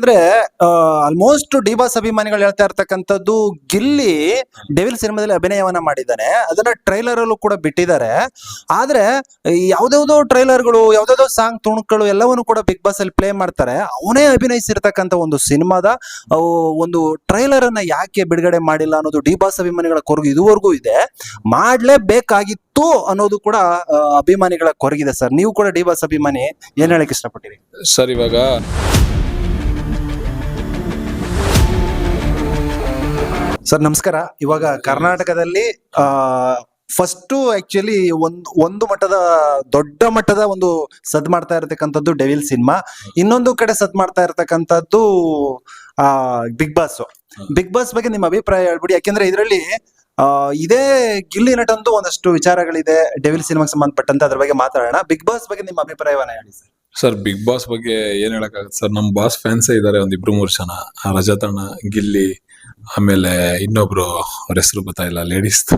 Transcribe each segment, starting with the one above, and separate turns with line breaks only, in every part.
ಅಂದ್ರೆ almost D Boss ಅಭಿಮಾನಿಗಳು ಹೇಳ್ತಾ ಇರ್ತಕ್ಕಂಥದ್ದು ಗಿಲ್ಲಿ ಡೆವಿಲ್ ಸಿನಿಮಾದಲ್ಲಿ ಅಭಿನಯವನ್ನ ಮಾಡಿದ್ದಾನೆ. ಅದನ್ನ ಟ್ರೈಲರ್ ಅಲ್ಲೂ ಕೂಡ ಬಿಟ್ಟಿದ್ದಾರೆ. ಆದ್ರೆ ಯಾವುದೋ ಯಾವ್ದಾವ್ದೋ ಟ್ರೈಲರ್ಗಳು ಯಾವ್ದಾವ್ದೋ ಸಾಂಗ್ ತುಣುಕುಗಳು ಎಲ್ಲವನ್ನು ಕೂಡ ಬಿಗ್ ಬಾಸ್ ಅಲ್ಲಿ ಪ್ಲೇ ಮಾಡ್ತಾರೆ. ಅವನೇ ಅಭಿನಯಿಸಿರ್ತಕ್ಕಂಥ ಒಂದು ಸಿನಿಮಾದ ಒಂದು ಟ್ರೈಲರ್ ಅನ್ನ ಯಾಕೆ ಬಿಡುಗಡೆ ಮಾಡಿಲ್ಲ ಅನ್ನೋದು ಡಿ ಬಾಸ್ ಅಭಿಮಾನಿಗಳ ಕೊರಗು ಇದುವರೆಗೂ ಇದೆ. ಮಾಡಲೇಬೇಕಾಗಿತ್ತು ಅನ್ನೋದು ಕೂಡ ಅಭಿಮಾನಿಗಳ ಕೊರಗಿದೆ ಸರ್. ನೀವು ಕೂಡ ಡಿ ಬಾಸ್ ಅಭಿಮಾನಿ ಏನ್ ಹೇಳಕ್ ಇಷ್ಟಪಟ್ಟಿರಿ
ಸರ್, ಇವಾಗ
ಸರ್ ನಮಸ್ಕಾರ. ಇವಾಗ ಕರ್ನಾಟಕದಲ್ಲಿ ಆ ಫಸ್ಟ್ ಆಕ್ಚುಲಿ ಒಂದು ಒಂದು ಮಟ್ಟದ ದೊಡ್ಡ ಮಟ್ಟದ ಒಂದು ಸದ್ ಮಾಡ್ತಾ ಇರತಕ್ಕಂಥದ್ದು ಡೆವಿಲ್ ಸಿನಿಮಾ ಇನ್ನೊಂದು ಕಡೆ ಸದ್ ಮಾಡ್ತಾ ಇರತಕ್ಕಂಥದ್ದು ಆ ಬಿಗ್ ಬಾಸ್ ಬಿಗ್ ಬಾಸ್ ಬಗ್ಗೆ ನಿಮ್ಮ ಅಭಿಪ್ರಾಯ ಹೇಳ್ಬಿಡಿ. ಯಾಕೆಂದ್ರೆ ಇದರಲ್ಲಿ ಇದೇ ಗಿಲ್ಲಿ ನಟಂದು ಒಂದಷ್ಟು ವಿಚಾರಗಳಿದೆ ಡೆವಿಲ್ ಸಿನಿಮಾಗೆ ಸಂಬಂಧಪಟ್ಟಂತ. ಅದ್ರ ಬಗ್ಗೆ ಮಾತಾಡೋಣ. ಬಿಗ್ ಬಾಸ್ ಬಗ್ಗೆ ನಿಮ್ಮ ಅಭಿಪ್ರಾಯವನ್ನ ಹೇಳಿ ಸರ್.
ಸರ್ ಬಿಗ್ ಬಾಸ್ ಬಗ್ಗೆ ಏನ್ ಹೇಳಕ್ಕಾಗತ್ತೆ? ಸರ್ ನಮ್ ಬಾಸ್ ಫ್ಯಾನ್ಸೇ ಇದಾರೆ ಒಂದ್ ಇಬ್ರು ಮೂರು ಜನ. ರಜತಣ್ಣ ರಜತ್ ಗಿಲ್ಲಿ ಆಮೇಲೆ ಇನ್ನೊಬ್ರು ಅವ್ರ ಹೆಸರು ಗೊತ್ತಾಯಿಲ್ಲ ಲೇಡೀಸ್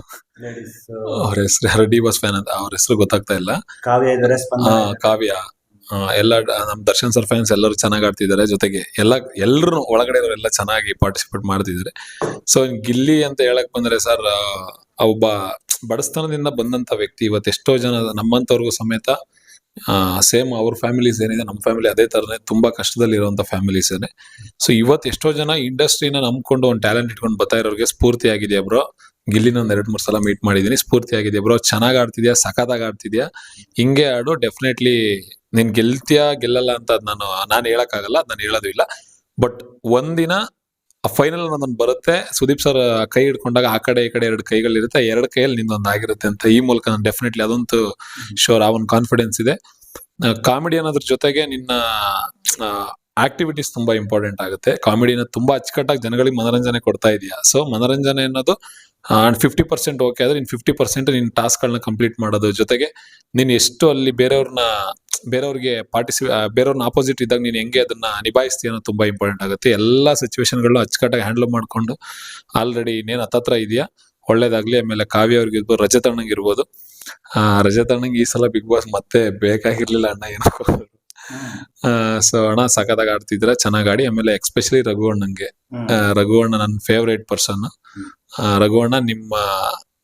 ಅವ್ರ ಹೆಸರು ಯಾರು? ಡಿ ಬಾಸ್ ಫ್ಯಾನ್ ಅಂತ ಅವ್ರ ಹೆಸರು ಗೊತ್ತಾಗ್ತಾ ಇಲ್ಲ.
ಕಾವ್ಯ ಇದ್ದಾರೆ
ಕಾವ್ಯ. ಆ, ಎಲ್ಲ ಡ- ನಮ್ ದರ್ಶನ್ ಸರ್ ಫ್ಯಾನ್ಸ್ ಎಲ್ಲರೂ ಚೆನ್ನಾಗಿ ಆಡ್ತಿದ್ದಾರೆ. ಜೊತೆಗೆ ಎಲ್ಲ ಎಲ್ಲರೂ ಒಳಗಡೆ ಎಲ್ಲ ಚೆನ್ನಾಗಿ ಪಾರ್ಟಿಸಿಪೇಟ್ ಮಾಡ್ತಿದ್ದಾರೆ. ಸೊ ಗಿಲ್ಲಿ ಅಂತ ಹೇಳಕ್ ಬಂದ್ರೆ ಸರ್ ಒಬ್ಬ ಬಡಸ್ತನದಿಂದ ಬಂದಂತ ವ್ಯಕ್ತಿ ಇವತ್ತು ಎಷ್ಟೋ ಜನ ನಮ್ಮಂತವ್ರಿಗೂ ಸಮೇತ ಸೇಮ್ ಅವ್ರ ಫ್ಯಾಮಿಲೀಸ್ ಏನಿದೆ ನಮ್ಮ ಫ್ಯಾಮಿಲಿ ಅದೇ ತುಂಬಾ ಕಷ್ಟದಲ್ಲಿ ಇರುವಂತ ಫ್ಯಾಮಿಲೀಸ್ ಏನೆ. ಸೊ ಇವತ್ತು ಎಷ್ಟೋ ಜನ ಇಂಡಸ್ಟ್ರಿನ ನಂಬ್ಕೊಂಡು ಒಂದು ಟ್ಯಾಲೆಂಟ್ ಇಟ್ಕೊಂಡು ಬರ್ತಾ ಇರೋರಿಗೆ ಸ್ಫೂರ್ತಿ ಆಗಿದೆಯಾ ಬ್ರೋ? ಗಿಲ್ಲಿನ ಒಂದು ಎರಡ್, ಮೂರ್ ಸಲ ಮೀಟ್ ಮಾಡಿದೀನಿ, ಸ್ಫೂರ್ತಿ ಆಗಿದೆಯಾ ಬ್ರೋ? ಚೆನ್ನಾಗ್ ಆಡ್ತಿದ್ಯಾ? ಸಖತ್ತಾಗಿ ಆಡ್ತಿದ್ಯಾ? ಹಿಂಗೆ ಆಡು ಡೆಫಿನೆಟ್ಲಿ ನೀನ್ ಗೆಲ್ತೀಯಾ, ಗೆಲ್ಲಲ್ಲ ಅಂತ ನಾನು ನಾನು ಹೇಳಕ್ಕಾಗಲ್ಲ ನಾನು ಹೇಳೋದು ಇಲ್ಲ. ಬಟ್ ಒಂದಿನ ಫೈನಲ್ ಒಂದೊಂದು ಬರುತ್ತೆ. ಸುದೀಪ್ ಸರ್ ಕೈ ಹಿಡ್ಕೊಂಡಾಗ ಆ ಕಡೆ ಈ ಕಡೆ ಎರಡು ಕೈಗಳಿರುತ್ತೆ. ಎರಡು ಕೈಯಲ್ಲಿ ನಿಂದೊಂದು ಆಗಿರುತ್ತೆ ಅಂತ ಈ ಮೂಲಕ ನಾನು ಡೆಫಿನೆಟ್ಲಿ ಅದಂತೂ ಶೋರ್ ಆ ಒಂದು ಕಾನ್ಫಿಡೆನ್ಸ್ ಇದೆ. ಕಾಮಿಡಿ ಅನ್ನೋದ್ರ ಜೊತೆಗೆ ನಿನ್ನ ಆಕ್ಟಿವಿಟೀಸ್ ತುಂಬಾ ಇಂಪಾರ್ಟೆಂಟ್ ಆಗುತ್ತೆ. ಕಾಮಿಡಿನ ತುಂಬಾ ಅಚ್ಚುಕಟ್ಟಾಗಿ ಜನಗಳಿಗೆ ಮನೋರಂಜನೆ ಕೊಡ್ತಾ ಇದೆಯಾ? ಸೊ ಮನೋರಂಜನೆ ಅನ್ನೋದು ಫಿಫ್ಟಿ ಪರ್ಸೆಂಟ್ ಓಕೆ ಆದ್ರೆ ಇನ್ ಫಿಫ್ಟಿ ಪರ್ಸೆಂಟ್ ನಿನ್ ಟಾಸ್ಕ್ಗಳನ್ನ ಕಂಪ್ಲೀಟ್ ಮಾಡೋದು ಜೊತೆಗೆ ನೀನು ಎಷ್ಟು ಅಲ್ಲಿ ಬೇರೆಯವ್ರನ್ನ ಬೇರೆಯವ್ರಿಗೆ ಪಾರ್ಟಿಸಿ ಬೇರೆಯವ್ರನ್ನ ಆಪೋಸಿಟ್ ಇದ್ದಾಗ ನೀನು ಹೆಂಗೆ ಅದನ್ನ ನಿಭಾಯಿಸ್ತೀಯ ಅನ್ನೋದು ತುಂಬ ಇಂಪಾರ್ಟೆಂಟ್ ಆಗುತ್ತೆ. ಎಲ್ಲ ಸಿಚುವೇಶನ್ಗಳನ್ನ ಅಚ್ಚುಕಟ್ಟಾಗಿ ಹ್ಯಾಂಡಲ್ ಮಾಡಿಕೊಂಡು ಆಲ್ರೆಡಿ ಇನ್ನೇನು ಹತ್ತತ್ರ ಇದೆಯಾ? ಒಳ್ಳೇದಾಗಲಿ ಆಮೇಲೆ ಕಾವ್ಯ ಅವ್ರಿಗೆ ಇರ್ಬೋದು ರಜತ್ ಅಣ್ಣಂಗೆ ಇರ್ಬೋದು. ಆ ರಜತ್ ಅಣ್ಣಂಗೆ ಈ ಸಲ ಬಿಗ್ ಬಾಸ್ ಮತ್ತೆ ಬೇಕಾಗಿರ್ಲಿಲ್ಲ ಅಣ್ಣ ಏನು ಸೊ ಅಣ್ಣ ಸಖತ್ತಾಗಿ ಆಡ್ತಿದ್ರ ಚೆನ್ನಾಗಿ ಆಡಿ ಆಮೇಲೆ ಎಕ್ಸ್ಪೆಷಲಿ ರಘು ಅಣ್ಣಂಗೆ ಆ, ರಘು ಅಣ್ಣ ನನ್ನ ಫೇವ್ರೇಟ್ ಪರ್ಸನ್ ರಘುವಣ್ಣ ನಿಮ್ಮ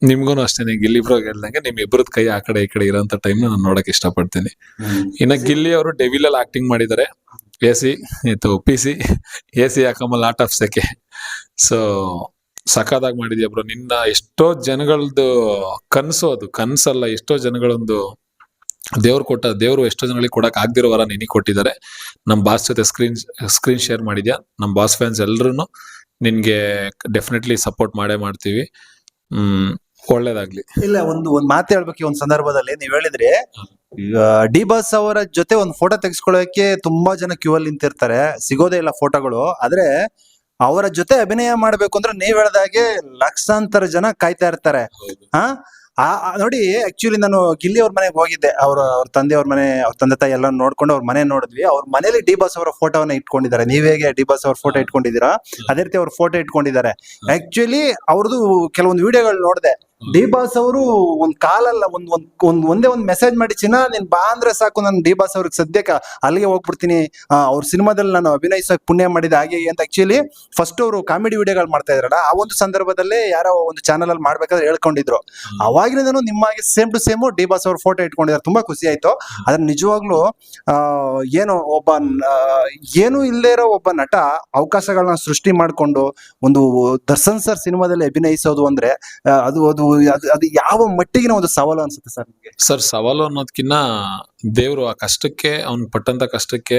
ನಿಮ್ಗೂನು ಅಷ್ಟೇನೆ ಗಿಲ್ಲಿ ಬ್ರೋ ಹೇಳ್ದಂಗೆ ನಿಮ್ ಇಬ್ರು ಕೈ ಆ ಕಡೆ ಈ ಕಡೆ ಇರೋಂತ ಟೈಮ್ ನಾನು ನೋಡಕ್ ಇಷ್ಟಪಡ್ತೀನಿ. ಇನ್ನ ಗಿಲ್ಲಿ ಅವರು ಡೆವಿಲ್ ಅಲ್ಲಿ ಆಕ್ಟಿಂಗ್ ಮಾಡಿದ್ದಾರೆ ಎ ಸಿ ಇದು ಪಿ ಸಿ ಎ ಸಿ ಹಾಕಮ್ಮ ಲಾಟ್ ಆಫ್ ಸೆಕೆ ಸೊ ಸಖತ್ತಾಗಿ ಮಾಡಿದ್ಯಾ ಬ್ರೋ ನಿನ್ನ ಎಷ್ಟೋ ಜನಗಳದ್ದು ಕನಸು ಅದು ಕನ್ಸಲ್ಲ ಎಷ್ಟೋ ಜನಗಳೊಂದು ದೇವ್ರು ಕೊಟ್ಟ ದೇವರು ಎಷ್ಟೋ ಜನಗಳಿಗೆ ಕೊಡಕ್ ಆಗದಿರೋ ವರ ನಿನಗೆ ಕೊಟ್ಟಿದ್ದಾರೆ ನಮ್ಮ ಬಾಸ್ ಜೊತೆ ಸ್ಕ್ರೀನ್ ಸ್ಕ್ರೀನ್ ಶೇರ್ ಮಾಡಿದ್ಯಾ? ನಮ್ಮ ಬಾಸ್ ಫ್ಯಾನ್ಸ್ ಎಲ್ಲರೂ ನಿನಗೆ ಡೆಫಿನೆಟ್ಲಿ ಸಪೋರ್ಟ್ ಮಾಡೇ ಮಾಡ್ತೀವಿ. ಒಳ್ಳೇದಾಗ್ಲಿ.
ಇಲ್ಲ ಒಂದು ಒಂದ್ ಮಾತು ಹೇಳ್ಬೇಕು ಈ ಒಂದ್ ಸಂದರ್ಭದಲ್ಲಿ. ನೀವ್ ಹೇಳಿದ್ರಿ ಈಗ ಡಿ ಬಾಸ್ ಅವರ ಜೊತೆ ಒಂದ್ ಫೋಟೋ ತೆಗೆಸ್ಕೊಳ್ಳೋಕೆ ತುಂಬಾ ಜನ ಕ್ಯೂ ಅಲ್ಲಿ ನಿಂತಿರ್ತಾರೆ. ಸಿಗೋದೇ ಇಲ್ಲ ಫೋಟೋಗಳು ಆದ್ರೆ ಅವರ ಜೊತೆ ಅಭಿನಯ ಮಾಡ್ಬೇಕು ಅಂದ್ರೆ ನೀವ್ ಹೇಳ್ದಾಗೆ ಲಕ್ಷಾಂತರ ಜನ ಕಾಯ್ತಾ ಇರ್ತಾರೆ. ಹಾ ಆ- ಆ- ನೋಡಿ ಆಕ್ಚುಲಿ ನಾನು ಗಿಲ್ಲಿ ಅವ್ರ ಮನೆಗೆ ಹೋಗಿದ್ದೆ. ಅವ್ರ ಅವ್ರ ತಂದೆ ಅವ್ರ ಮನೆ ಅವ್ರ ತಂದೆ ತಾಯಿ ಎಲ್ಲ ನೋಡ್ಕೊಂಡು ಅವ್ರ ಮನೆ ನೋಡಿದ್ವಿ. ಅವ್ರ ಮನೇಲಿ ಡಿ ಬಾಸ್ ಅವರ ಫೋಟೋವನ್ನ ಇಟ್ಕೊಂಡಿದ್ದಾರೆ. ನೀವ್ ಹೇಗೆ ಡಿ ಬಾಸ್ ಅವ್ರ ಫೋಟೋ ಇಟ್ಕೊಂಡಿದ್ದೀರಾ? ಅದೇ ರೀತಿ ಅವ್ರ ಫೋಟೋ ಇಟ್ಕೊಂಡಿದ್ದಾರೆ. ಆಕ್ಚುಲಿ ಅವ್ರದ್ದು ಕೆಲವೊಂದು ವಿಡಿಯೋಗಳು ನೋಡಿದೆ. ಡಿ ಬಾಸ್ ಅವರು ಒಂದ್ ಕಾಲಲ್ಲ ಒಂದ್ ಒಂದ್ ಒಂದ್ ಒಂದೇ ಒಂದ್ ಮೆಸೇಜ್ ಮಾಡಿ ಚಿನ್ನ ನೀನ್ ಬಾ ಅಂದ್ರೆ ಸಾಕು ನಾನು ಡಿ ಬಾಸ್ ಅವ್ರಿಗೆ ಸದ್ಯಕ್ಕೆ ಅಲ್ಲಿಗೆ ಹೋಗ್ಬಿಡ್ತೀನಿ. ಅವ್ರ ಸಿನಿಮಾದಲ್ಲಿ ನಾನು ಅಭಿನಯಿಸೋಕೆ ಪುಣ್ಯ ಮಾಡಿದ ಹಾಗೆ ಅಂತ ಆಕ್ಚುಲಿ ಫಸ್ಟ್ ಅವರು ಕಾಮಿಡಿ ವಿಡಿಯೋಗಳು ಮಾಡ್ತಾ ಇದ್ರಲ್ಲ ಆ ಒಂದು ಸಂದರ್ಭದಲ್ಲೇ ಯಾರೋ ಒಂದು ಚಾನಲ್ ಅಲ್ಲಿ ಮಾಡ್ಬೇಕಾದ್ರೆ ಹೇಳ್ಕೊಂಡಿದ್ರು. ಅವಾಗಿನಿಂದನೂ ನಿಮ್ಮಾಗೆ same to same D boss ಅವ್ರ ಫೋಟೋ ಇಟ್ಕೊಂಡಿದ್ದಾರೆ ತುಂಬಾ ಖುಷಿ ಆಯ್ತು. ಅದ್ರ ನಿಜವಾಗ್ಲೂ ಏನು ಒಬ್ಬ ಏನು ಇಲ್ಲೇ ಇರೋ ಒಬ್ಬ ನಟ ಅವಕಾಶಗಳನ್ನ ಸೃಷ್ಟಿ ಮಾಡ್ಕೊಂಡು ಒಂದು ದರ್ಶನ್ ಸರ್ ಸಿನಿಮಾದಲ್ಲಿ ಅಭಿನಯಿಸೋದು ಅಂದ್ರೆ ಅದು ಅದು ಅದು ಅದು ಯಾವ ಮಟ್ಟಿಗಿನ ಒಂದು ಸವಾಲು ಅನ್ಸುತ್ತೆ ಸರ್ ನಿಮಗೆ?
ಸರ್, ಸವಾಲು ಅನ್ನೋದ್ಕಿನ್ನ ದೇವ್ರು ಆ ಕಷ್ಟಕ್ಕೆ, ಅವ್ನ್ ಪಟ್ಟಂತ ಕಷ್ಟಕ್ಕೆ,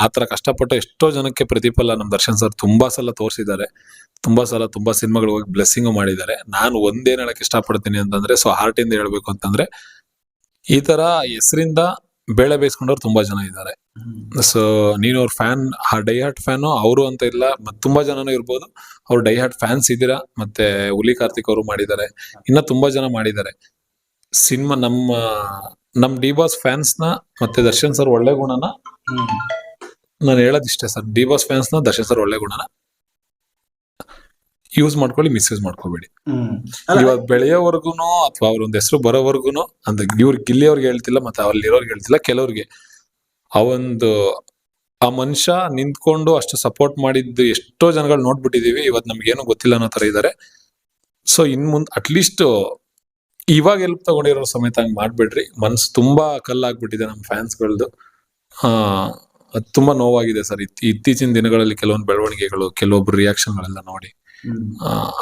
ಆ ತರ ಕಷ್ಟಪಟ್ಟು ಎಷ್ಟೋ ಜನಕ್ಕೆ ಪ್ರತಿಫಲ ನಮ್ ದರ್ಶನ್ ಸರ್ ತುಂಬಾ ಸಲ ತೋರಿಸಿದ್ದಾರೆ. ತುಂಬಾ ಸಲ ತುಂಬಾ ಸಿನಿಮಾಗಳು ಹೋಗಿ ಬ್ಲೆಸ್ಸಿಂಗ್ ಮಾಡಿದ್ದಾರೆ. ನಾನು ಒಂದೇನ್ ಹೇಳಕ್ ಇಷ್ಟಪಡ್ತೀನಿ ಅಂತಂದ್ರೆ, ಸೊ ಹಾರ್ಟ್ ಇಂದ ಹೇಳ್ಬೇಕು ಅಂತಂದ್ರೆ, ಈ ತರ ಹೆಸರಿಂದ ಬೇಳೆ ಬೇಯಿಸ್ಕೊಂಡವ್ರು ತುಂಬಾ ಜನ ಇದ್ದಾರೆ. ಸೊ ನೀನು ಅವ್ರ ಫ್ಯಾನ್ ಆ ಡೈ ಹಾರ್ಟ್ ಫ್ಯಾನು ಅವರು ಅಂತ ಇಲ್ಲ ಮತ್ ತುಂಬಾ ಜನನು ಇರ್ಬೋದು. ಅವ್ರು ಡೈ ಹಾರ್ಟ್ ಫ್ಯಾನ್ಸ್ ಇದ್ದೀರಾ ಮತ್ತೆ ಹುಲಿ ಕಾರ್ತಿಕ್ ಅವರು ಮಾಡಿದ್ದಾರೆ. ಇನ್ನ ತುಂಬಾ ಜನ ಮಾಡಿದ್ದಾರೆ. ಸಿನಿಮಾ ನಮ್ಮ ನಮ್ ಡಿ ಬಾಸ್ ಫ್ಯಾನ್ಸ್ನ ಮತ್ತೆ ದರ್ಶನ್ ಸರ್ ಒಳ್ಳೆ ಗುಣನ ನಾನು ಹೇಳೋದಿಷ್ಟೇ ಸರ್. ಡಿ ಬಾಸ್ ಫ್ಯಾನ್ಸ್ನ ದರ್ಶನ್ ಸರ್ ಒಳ್ಳೆ ಗುಣನ. ಯೂಸ್ ಮಾಡ್ಕೊಳ್ಳಿ ಮಿಸ್ಯೂಸ್ ಮಾಡ್ಕೋಬೇಡಿ. ಇವಾಗ ಬೆಳೆಯೋವರ್ಗುನು ಅಥವಾ ಅವ್ರ ಒಂದ್ ಹೆಸರು ಬರೋವರ್ಗುನು ಅಂದ್ರೆ ಇವ್ರ ಗಿಲ್ಲಿಯವ್ರಿಗೆ ಹೇಳ್ತಿಲ್ಲ ಮತ್ತೆ ಅಲ್ಲಿರೋರ್ಗೆ ಹೇಳ್ತಿಲ್ಲ ಕೆಲವ್ರಿಗೆ. ಆ ಒಂದು ಆ ಮನುಷ್ಯ ನಿಂತ್ಕೊಂಡು ಅಷ್ಟು ಸಪೋರ್ಟ್ ಮಾಡಿದ್ದು ಎಷ್ಟೋ ಜನಗಳು ನೋಡ್ಬಿಟ್ಟಿದೀವಿ ಇವತ್ತು ನಮ್ಗೇನು ಗೊತ್ತಿಲ್ಲ ಅನ್ನೋ ತರ ಇದಾರೆ. ಸೊ ಇನ್ ಮುಂದ್ ಅಟ್ಲೀಸ್ಟ್ ಇವಾಗ ಎಲ್ಪ್ ತಗೊಂಡಿರೋ ಸಮೇತ ಹಂಗ್ ಮಾಡ್ಬೇಡ್ರಿ. ಮನ್ಸು ತುಂಬಾ ಕಲ್ಲಾಗ್ಬಿಟ್ಟಿದೆ ನಮ್ಮ ಫ್ಯಾನ್ಸ್ಗಳದ್ದು ಆ ಅದು ತುಂಬಾ ನೋವಾಗಿದೆ ಸರ್. ಇತ್ತೀಚಿನ ದಿನಗಳಲ್ಲಿ ಕೆಲವೊಂದು ಬೆಳವಣಿಗೆಗಳು ಕೆಲವೊಬ್ರು ರಿಯಾಕ್ಷನ್ಗಳೆಲ್ಲ ನೋಡಿ.